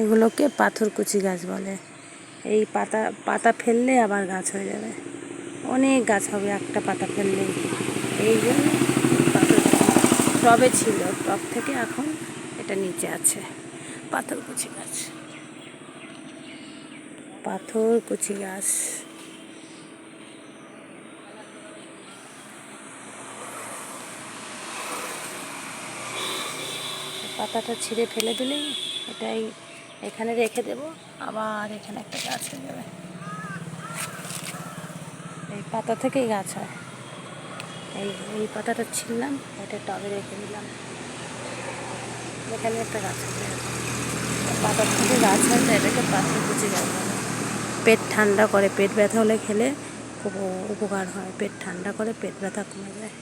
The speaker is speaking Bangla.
এগুলোকে পাথরকুচি গাছ বলে। এই পাতা পাতা ফেললে আবার গাছ হয়ে যাবে। অনেক গাছ হবে, একটা পাতা ফেললেই। এই জন্য টবে ছিল, টব থেকে এখন এটা নিচে আছে পাথরকুচি গাছ। পাথরকুচি গাছ। পাতাটা ছিঁড়ে ফেলে দিলেই এটাই এখানে রেখে দেব, আবার এখানে একটা গাছ হয়ে যাবে। এই পাতা থেকেই গাছ হয়। এই এই পাতাটা ছিললাম এটা টবে রেখে দিলাম। এখানে একটা গাছ হবে পাতা থেকে গাছ হয় এটাকে পাথর কুচি গাছ পেট ঠান্ডা করে, পেট ব্যথা হলে খেলে খুব উপকার হয়। পেট ঠান্ডা করে পেট ব্যথা কমে যায়।